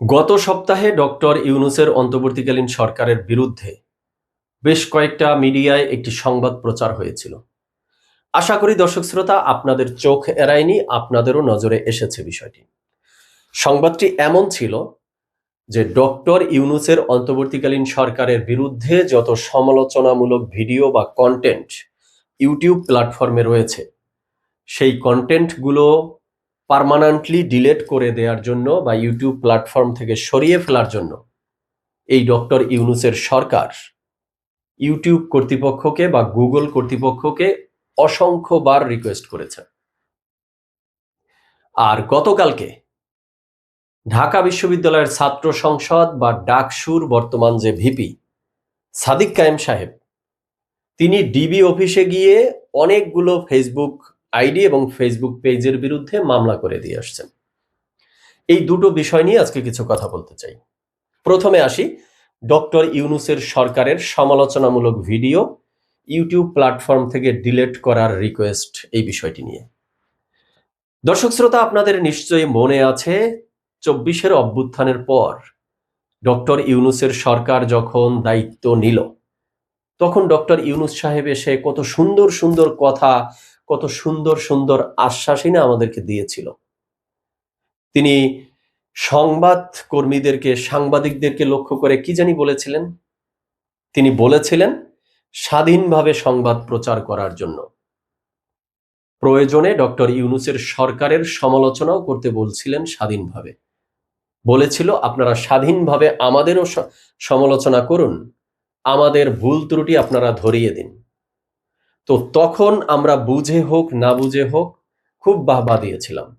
গত সপ্তাহে ডক্টর ইউনুসের অন্তর্বর্তীকালীন সরকারের বিরুদ্ধে বেশ কয়েকটা মিডিয়ায় একটি সংবাদ প্রচার হয়েছিল। আশা করি দর্শক শ্রোতা, আপনাদের চোখ এড়ায়নি, আপনাদেরও নজরে এসেছে বিষয়টি। সংবাদটি এমন ছিল যে ডক্টর ইউনুসের অন্তর্বর্তীকালীন সরকারের বিরুদ্ধে যত সমালোচনামূলক ভিডিও বা কন্টেন্ট ইউটিউব প্ল্যাটফর্মে রয়েছে, সেই কন্টেন্টগুলো পার্মানেন্টলি ডিলেট করে দেওয়ার জন্য বা ইউটিউব প্ল্যাটফর্ম থেকে সরিয়ে ফেলার জন্য এই ডক্টর ইউনুসের সরকার ইউটিউব কর্তৃপক্ষকে বা গুগল কর্তৃপক্ষকে অসংখ্যবার রিকোয়েস্ট করেছে। আর গতকালকে ঢাকা বিশ্ববিদ্যালয়ের ছাত্র সংসদ বা ডাকসুর বর্তমান যে ভিপি সাদিক কায়েম সাহেব, তিনি ডিবি অফিসে গিয়ে অনেকগুলো ফেসবুক আইডি এবং ফেসবুক পেজের বিরুদ্ধে মামলা করে দিয়ে আসছেন এই দুটো বিষয় নিয়ে আজকে কিছু কথা বলতে চাই। প্রথমে আসি, ডক্টর ইউনুসের সরকারের সমালোচনামূলক ভিডিও ইউটিউব প্ল্যাটফর্ম থেকে ডিলেট করার রিকোয়েস্ট এই বিষয়টি নিয়ে। দর্শক শ্রোতা, আপনাদের নিশ্চয়ই মনে আছে, চব্বিশের অভ্যুত্থানের পর ডক্টর ইউনুসের সরকার যখন দায়িত্ব নিল, তখন ডক্টর ইউনুস সাহেব এসে কত সুন্দর সুন্দর কথা কত সুন্দর সুন্দর আশ্বাসই না আমাদেরকে দিয়েছিল। তিনি সংবাদ কর্মীদেরকে, সাংবাদিকদেরকে লক্ষ্য করে কি জানি বলেছিলেন? তিনি বলেছিলেন, স্বাধীনভাবে সংবাদ প্রচার করার জন্য। প্রয়োজনে ডক্টর ইউনুসের সরকারের সমালোচনাও করতে বলছিলেন স্বাধীনভাবে। বলেছিল, আপনারা স্বাধীনভাবে আমাদেরও সমালোচনা করুন। আমাদের ভুল ত্রুটি আপনারা ধরিয়ে দিন। তো তখন আমরা বুঝে হোক, না বুঝে হোক, খুব বাহবা দিয়েছিলাম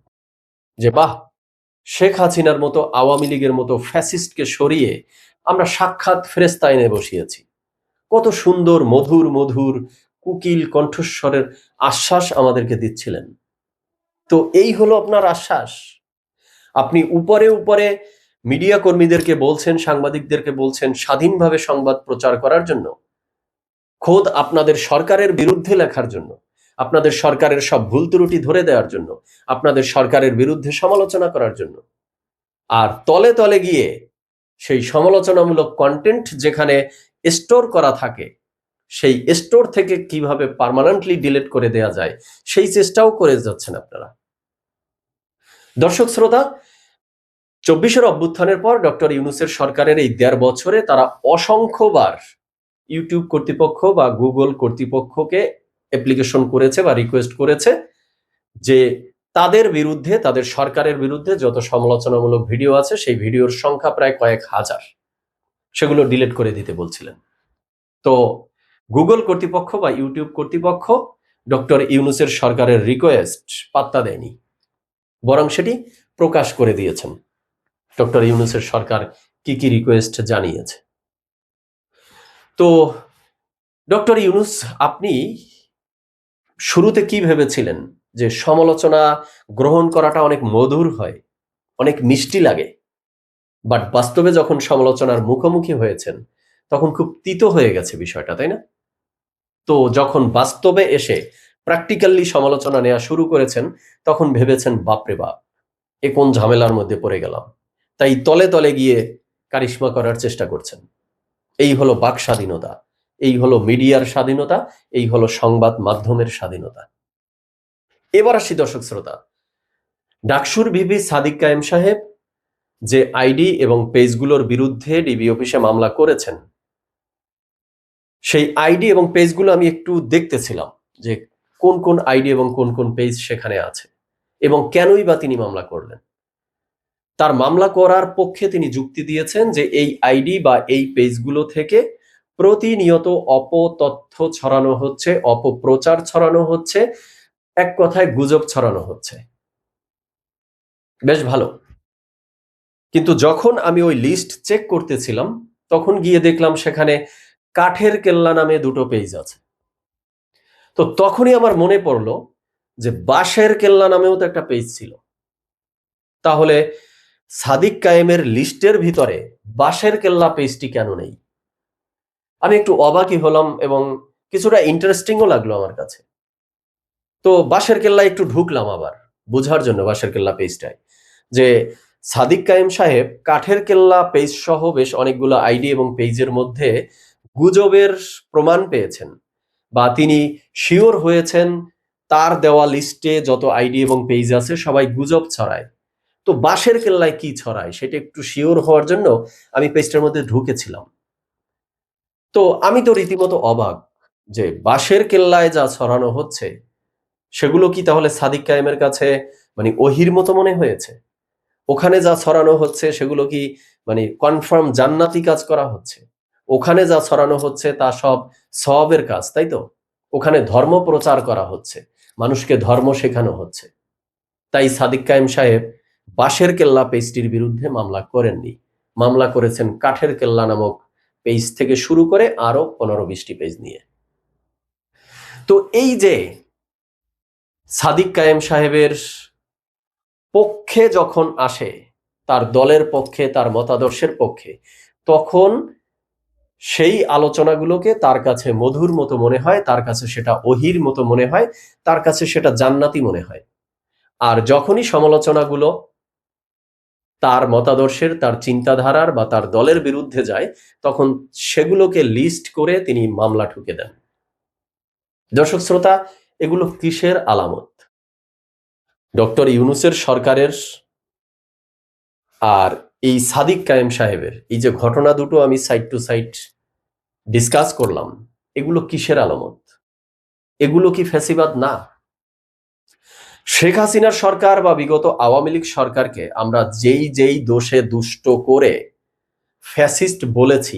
যে, বাহ, শেখ হাসিনার মতো আওয়ামী লীগের মতো ফ্যাসিস্টকে সরিয়ে আমরা সাক্ষাৎ ফেরেস্তা এনে বসিয়েছি। কত সুন্দর, মধুর মধুর, কুকিল কণ্ঠস্বরের আশ্বাস আমাদেরকে দিচ্ছিলেন। তো এই হলো আপনার আশ্বাস। আপনি উপরে উপরে মিডিয়া কর্মীদেরকে বলছেন, সাংবাদিকদেরকে বলছেন, স্বাধীনভাবে সংবাদ প্রচার করার জন্য। খোদ আপনাদের সরকারের বিরুদ্ধে লেখার জন্য, আপনাদের সরকারের সব ভুল ত্রুটি ধরে দেওয়ার জন্য, আপনাদের সরকারের বিরুদ্ধে সমালোচনা করার জন্য। আর তলে তলে গিয়ে সেই সমালোচনামূলক কন্টেন্ট যেখানে স্টোর করা থাকে, সেই স্টোর থেকে কীভাবে পার্মানেন্টলি ডিলিট করে দেয়া যায়, সেই চেষ্টাও করে যাচ্ছেন আপনারা। দর্শক শ্রোতা, চব্বিশের অভ্যুত্থানের পর ডক্টর ইউনুসের সরকারের এই দেড় বছরে তারা অসংখ্যবার ইউটিউব কর্তৃপক্ষ বা গুগল কর্তৃপক্ষকে অ্যাপ্লিকেশন করেছে বা রিকোয়েস্ট করেছে যে তাদের বিরুদ্ধে, তাদের সরকারের বিরুদ্ধে যত সমালোচনামূলক ভিডিও আছে, সেই ভিডিওর সংখ্যা প্রায় কয়েক হাজার। সেগুলো ডিলিট করে দিতে বলছিলেন। তো গুগল কর্তৃপক্ষ বা ইউটিউব কর্তৃপক্ষ ডক্টর ইউনুসের সরকারের রিকোয়েস্ট পাত্তা দেয়নি। বরং সেটি প্রকাশ করে দিয়েছেন। ডক্টর ইউনুসের সরকার কি কি রিকোয়েস্ট জানিয়েছে? তো ডক্টর ইউনুস, আপনি শুরুতে কি ভেবেছিলেন যে সমালোচনা গ্রহণ করাটা অনেক মধুর হয়, অনেক মিষ্টি লাগে? বাট বাস্তবে যখন সমালোচনার মুখোমুখি হয়েছেন, তখন খুব তিতো হয়ে গেছে বিষয়টা, তাই না? তো যখন বাস্তবে এসে প্র্যাকটিক্যালি সমালোচনা নেওয়া শুরু করেছেন, তখন ভেবেছেন, বাপরে বাপ, এ কোন ঝামেলার মধ্যে পড়ে গেলাম? তাই তলে তলে গিয়ে কারিশ্মা করার চেষ্টা করছেন। এই হলো বাক স্বাধীনতা, এই হলো মিডিয়ার স্বাধীনতা, এই হলো সংবাদ মাধ্যমের স্বাধীনতা। এবার আসি দর্শক শ্রোতা, ডাকসুর ভিভি সাদিক কায়েম সাহেব যে আইডি এবং পেজগুলোর বিরুদ্ধে ডিবি অফিসে মামলা করেছেন, সেই আইডি এবং পেজগুলো আমি একটু দেখতেছিলাম যে কোন কোন আইডি এবং কোন কোন পেজ সেখানে আছে এবং কেনই বা তিনি মামলা করলেন। তার মামলা করার পক্ষে তিনি যুক্তি দিয়েছেন যে এই আইডি বা এই পেজগুলো থেকে প্রতিনিয়ত অপতথ্য ছড়ানো হচ্ছে, অপপ্রচার ছড়ানো হচ্ছে, এক কথায় গুজব ছড়ানো হচ্ছে। বেশ ভালো। কিন্তু যখন আমি ওই লিস্ট চেক করতেছিলাম, তখন গিয়ে দেখলাম সেখানে কাঠের কেল্লা নামে দুটো পেজ আছে। তো তখনই আমার মনে পড়ল যে বাঁশের কেল্লা নামেও তো একটা পেজ ছিল। তাহলে সাদিক কায়েমের লিস্টের ভিতরে বাঁশের কেল্লা পেজটি কেন নেই? আমি একটু অবাকই হলাম এবং কিছুটা ইন্টারেস্টিংও লাগল আমার কাছে। তো বাঁশের কেল্লা একটু ঢুকলাম আবার, বোঝার জন্য বাঁশের কেল্লা পেজটায়, যে সাদিক কায়েম সাহেব কাঠের কেল্লা পেজ সহ বেশ অনেকগুলো আইডি এবং পেজের মধ্যে গুজবের প্রমাণ পেয়েছেন বা তিনি শিওর হয়েছেন তার দেওয়া লিস্টে যত আইডি এবং পেজ আছে সবাই গুজব ছড়ায়। তো বাঁশের কেল্লায় কি ছড়ায় সেটা একটু শিওর হওয়ার জন্য আমি পেজটার মধ্যে ঢুকেছিলাম। তো আমি তো রীতিমতো অবাক যে বাঁশের কেল্লায় যা ছড়ানো হচ্ছে, সেগুলো কি তাহলে সাদিক কায়েমের কাছে মানে ওহির মতো মনে হয়েছে? ওখানে যা ছড়ানো হচ্ছে, সেগুলো কি মানে কনফার্ম জান্নাতি কাজ করা হচ্ছে? ওখানে যা ছড়ানো হচ্ছে, তা সব সবের কাজ, তাই তো? ওখানে ধর্ম প্রচার করা হচ্ছে, মানুষকে ধর্ম শেখানো হচ্ছে। তাই সাদিক কায়েম সাহেব বাঁশের কেল্লা পেজটির বিরুদ্ধে মামলা করেননি। মামলা করেছেন কাঠের কেল্লা নামক পেজ থেকে শুরু করে আরও পনেরো বিশটি পেজ নিয়ে। তো এই যে সাদিক কায়েম সাহেবের পক্ষে যখন আসে, তার দলের পক্ষে, তার মতাদর্শের পক্ষে, তখন সেই আলোচনাগুলোকে তার কাছে মধুর মতো মনে হয়, তার কাছে সেটা অহির মতো মনে হয়, তার কাছে সেটা জান্নাতি মনে হয়। আর যখনই সমালোচনাগুলো তার মতাদর্শের, তার চিন্তাধারার বা তার দলের বিরুদ্ধে যায়, তখন সেগুলোকে লিস্ট করে তিনি মামলা ঠুকে দেন। দর্শক শ্রোতা, এগুলো কিসের আলামত? ডক্টর ইউনুসের সরকারের আর এই সাদিক কায়েম সাহেবের, এই যে ঘটনা দুটো আমি সাইড টু সাইড ডিসকাস করলাম, এগুলো কিসের আলামত? এগুলো কি ফ্যাসিবাদ? না। শেখ হাসিনার সরকার বা বিগত আওয়ামী লীগ সরকারকে আমরা যেই যেই দোষে দুষ্ট করে ফ্যাসিস্ট বলেছি,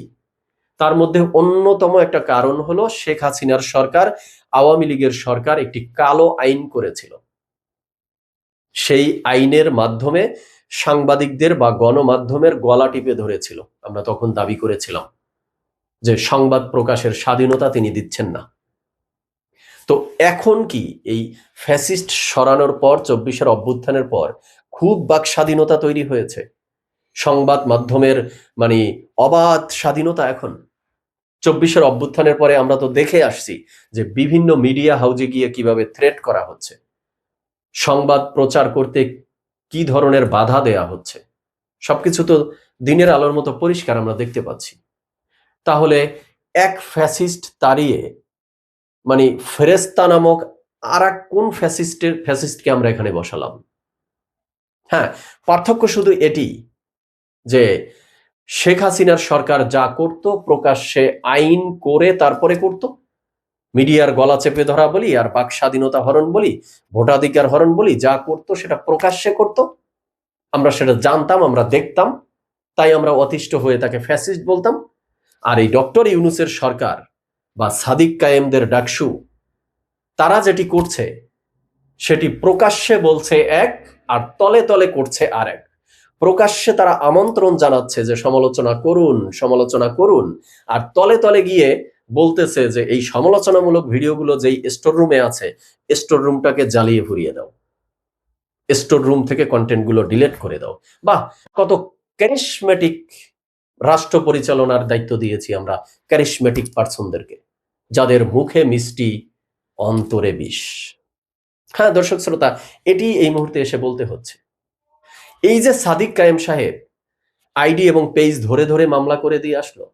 তার মধ্যে অন্যতম একটা কারণ হলো শেখ হাসিনার সরকার আওয়ামী লীগের সরকার একটি কালো আইন করেছিল। সেই আইনের মাধ্যমে সাংবাদিকদের বা গণমাধ্যমের গলা টিপে ধরেছিল। আমরা তখন দাবি করেছিলাম যে সংবাদ প্রকাশের স্বাধীনতা তিনি দিচ্ছেন না। তো এখন কি এই ফ্যাসিস্ট সরানোর পর, চব্বিশের অভ্যুত্থানের পর, খুব বাক স্বাধীনতা তৈরি হয়েছে? সংবাদ মাধ্যমের মানে অবাধ স্বাধীনতা এখন? চব্বিশের অভ্যুত্থানের পরে আমরা তো দেখে আসছি যে বিভিন্ন মিডিয়া হাউজে গিয়ে কীভাবে থ্রেট করা হচ্ছে। সংবাদ প্রচার করতে কি ধরনের বাধা দেয়া হচ্ছে? সবকিছু তো দিনের আলোর মতো পরিষ্কার আমরা দেখতে পাচ্ছি। তাহলে এক ফ্যাসিস্ট তাড়িয়ে মানে ফেরেস্তা নামক আর এক কোন ফ্যাসিস্টের, ফ্যাসিস্টকে আমরা এখানে বসালাম। হ্যাঁ পার্থক্য শুধু এটি যে শেখ হাসিনার সরকার যা করত প্রকাশ্যে আইন করে তারপরে করত। মিডিয়ার গলা চেপে ধরা বলি আর বাক স্বাধীনতা হরণ বলি, ভোটাধিকার হরণ বলি, যা করত সেটা প্রকাশ্যে করত। আমরা সেটা জানতাম, আমরা দেখতাম, তাই আমরা অতিষ্ঠ হয়ে তাকে ফ্যাসিস্ট বলতাম। আর এই ডক্টর ইউনুসের সরকার বা সাদিক কায়েমদের ডাকসু, তারা যেটি করছে, সেটি প্রকাশ্যে বলছে এক আর তলে তলে করছে আর এক প্রকাশ্যে তারা আমন্ত্রণ জানাচ্ছে যে সমালোচনা করুন সমালোচনা করুন, আর তলে তলে গিয়ে বলতেছে যে এই সমালোচনামূলক ভিডিওগুলো যেই স্টোর রুমে আছে, স্টোর রুমটাকে জ্বালিয়ে ভরিয়ে দাও। স্টোর রুম থেকে কন্টেন্টগুলো ডিলেট করে দাও। বাহ, কত ক্যারিসমেটিক রাষ্ট্র পরিচালনার দায়িত্ব দিয়েছি আমরা ক্যারিসমেটিক পার্সনদেরকে। যাদের মুখে মিষ্টি অন্তরে বিষ। হ্যাঁ দর্শক শ্রোতা, এটি এই মুহূর্তে এসে বলতে হচ্ছে। এই যে সাদিক কায়েম সাহেব আইডি এবং পেজ ধরে ধরে মামলা করে দিয়ে আসলো,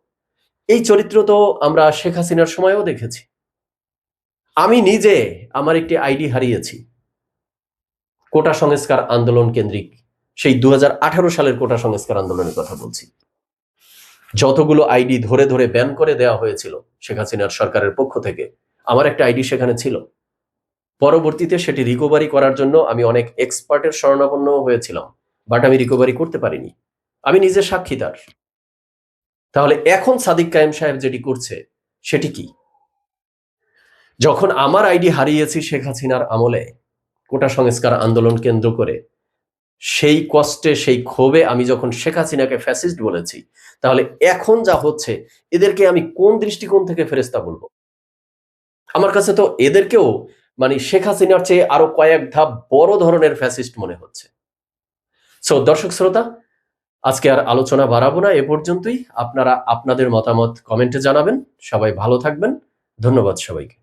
এই চরিত্র তো আমরা শেখ হাসিনার সময়ও দেখেছি। আমি নিজে আমার একটি আইডি হারিয়েছি। কোটা সংস্কার আন্দোলন কেন্দ্রিক, সেই দু হাজার আঠারো সালের কোটা সংস্কার আন্দোলনের কথা বলছি। যতগুলো আইডি ধরে ধরে ব্যান করে দেওয়া হয়েছিল শেখ হাসিনার সরকারের পক্ষ থেকে। আমার একটা আইডি সেখানে ছিল। পরবর্তীতে সেটি রিকভারি করার জন্য আমি অনেক এক্সপার্টের শরণাপন্ন হয়েছিলাম বাট আমি রিকভারি করতে পারিনি। আমি নিজে সাক্ষী তার। তাহলে এখন সাদিক কায়েম সাহেব যেটি করছে, সেটি কি? যখন আমার আইডি হারিয়েছি শেখ হাসিনার আমলে, কোটা সংস্কার আন্দোলন কেন্দ্র করে সেই কষ্টে, সেই ক্ষোভে আমি যখন শেখ হাসিনাকে ফ্যাসিস্ট বলেছি, তাহলে এখন যা হচ্ছে, এদেরকে আমি কোন দৃষ্টিকোণ থেকে ফেরেস্তা বলব? আমার কাছে তো এদেরকেও মানে শেখ হাসিনার চেয়ে আরও কয়েক ধাপ বড় ধরনের ফ্যাসিস্ট মনে হচ্ছে। সো দর্শক শ্রোতা, আজকে আর আলোচনা বাড়াবো না, এ পর্যন্তই। আপনারা আপনাদের মতামত কমেন্টে জানাবেন। সবাই ভালো থাকবেন। ধন্যবাদ সবাইকে।